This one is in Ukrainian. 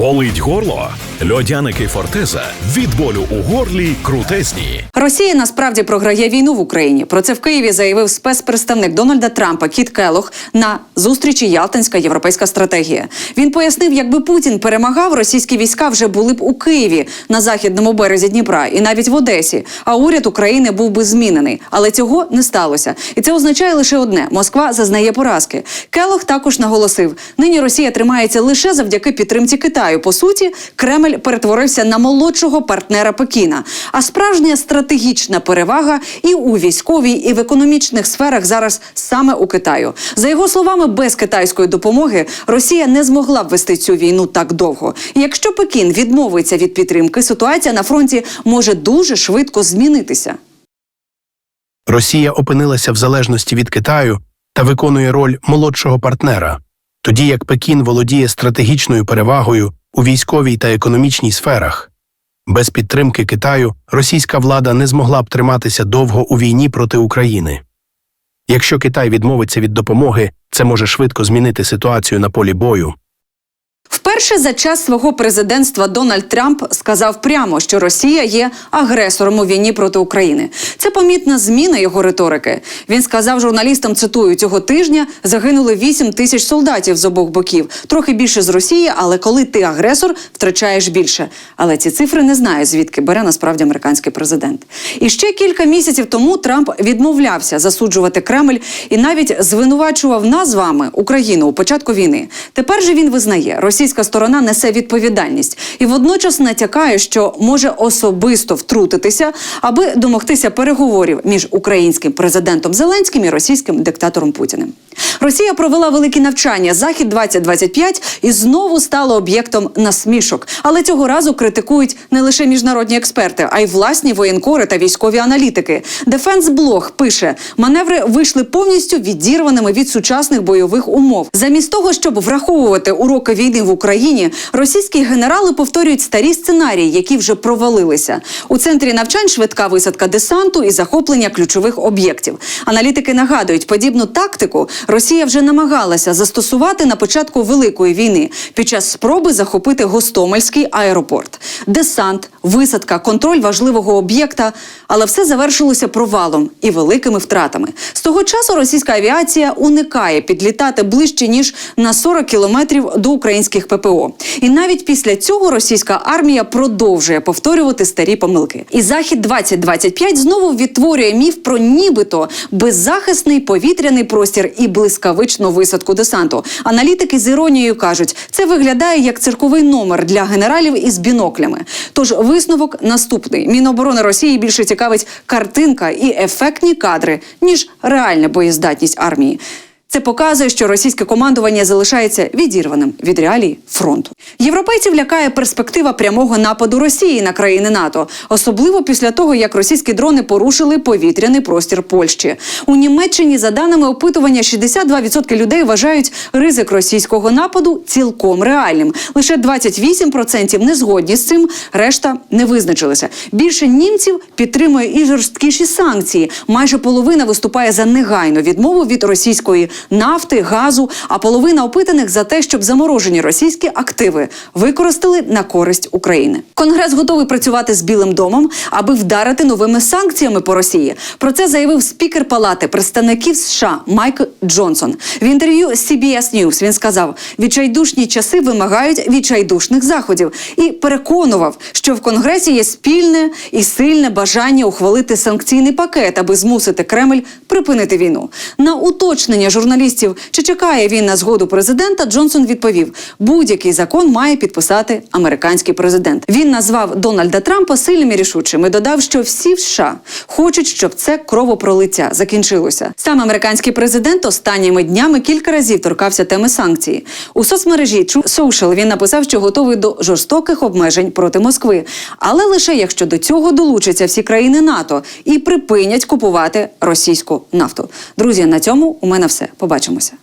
Болить горло? Льодяники Фортеза від болю у горлі крутезні. Росія насправді програє війну в Україні. Про це в Києві заявив спецпредставник Дональда Трампа Кіт Келох на зустрічі Ялтинська європейська стратегія. Він пояснив, якби Путін перемагав, російські війська вже були б у Києві на західному березі Дніпра і навіть в Одесі. А уряд України був би змінений. Але цього не сталося. І це означає лише одне: Москва зазнає поразки. Келох також наголосив: нині Росія тримається лише завдяки підтримці Китаю. По суті, Кремль перетворився на молодшого партнера Пекіна. А справжня стратегічна перевага і у військовій, і в економічних сферах зараз саме у Китаю. За його словами, без китайської допомоги Росія не змогла б вести цю війну так довго. І якщо Пекін відмовиться від підтримки, ситуація на фронті може дуже швидко змінитися. Росія опинилася в залежності від Китаю та виконує роль молодшого партнера, тоді як Пекін володіє стратегічною перевагою у військовій та економічній сферах. Без підтримки Китаю російська влада не змогла б триматися довго у війні проти України. Якщо Китай відмовиться від допомоги, це може швидко змінити ситуацію на полі бою. Вперше за час свого президентства Дональд Трамп сказав прямо, що Росія є агресором у війні проти України. Це помітна зміна його риторики. Він сказав журналістам: цитую цього тижня загинули 8 тисяч солдатів з обох боків, трохи більше з Росії, але коли ти агресор, втрачаєш більше. Але ці цифри не знаю, звідки бере насправді американський президент. І ще кілька місяців тому Трамп відмовлявся засуджувати Кремль і навіть звинувачував нас з вами Україну у початку війни. Тепер же він визнає, російська сторона несе відповідальність і водночас натякає, що може особисто втрутитися, аби домогтися переговорів між українським президентом Зеленським і російським диктатором Путіним. Росія провела великі навчання захід 2025 і знову стала об'єктом насмішок. Але цього разу критикують не лише міжнародні експерти, а й власні воєнкори та військові аналітики. Дефенс Блог пише: маневри вийшли повністю відірваними від сучасних бойових умов. Замість того, щоб враховувати уроки війни в Україні, російські генерали повторюють старі сценарії, які вже провалилися. У центрі навчань швидка висадка десанту і захоплення ключових об'єктів. Аналітики нагадують, подібну тактику Росія вже намагалася застосувати на початку великої війни під час спроби захопити Гостомельський аеропорт. Десант, висадка, контроль важливого об'єкта, але все завершилося провалом і великими втратами. З того часу російська авіація уникає підлітати ближче ніж на 40 кілометрів до українських ППО. І навіть після цього російська армія продовжує повторювати старі помилки. І захід 2025 знову відтворює міф про нібито беззахисний повітряний простір і блискавичну висадку десанту. Аналітики з іронією кажуть, це виглядає як цирковий номер для генералів із біноклями. Тож висновок наступний: Міноборони Росії більше цікавить картинка і ефектні кадри ніж реальна боєздатність армії. Це показує, що російське командування залишається відірваним від реалій фронту. Європейців лякає перспектива прямого нападу Росії на країни НАТО, особливо після того, як російські дрони порушили повітряний простір Польщі. У Німеччині, за даними опитування, 62% людей вважають ризик російського нападу цілком реальним. Лише 28% не згодні з цим, решта не визначилися. Більше німців підтримує і жорсткіші санкції. Майже половина виступає за негайну відмову від російської нафти, газу, а половина опитаних за те, щоб заморожені російські активи використали на користь України. Конгрес готовий працювати з Білим домом, аби вдарити новими санкціями по Росії. Про це заявив спікер Палати представників США Майк Джонсон. В інтерв'ю CBS News він сказав: відчайдушні часи вимагають відчайдушних заходів і переконував, що в Конгресі є спільне і сильне бажання ухвалити санкційний пакет, аби змусити Кремль припинити війну. На уточнення журналістів, чи чекає він на згоду президента, Джонсон відповів: будь-який закон має підписати американський президент. Він назвав Дональда Трампа сильним і рішучим і додав, що всі в США хочуть, щоб це кровопролиття закінчилося. Сам американський президент останніми днями кілька разів торкався теми санкцій. У соцмережі Social він написав, що готовий до жорстоких обмежень проти Москви, але лише якщо до цього долучаться всі країни НАТО і припинять купувати російську нафту. Друзі, на цьому у мене все. Побачимося.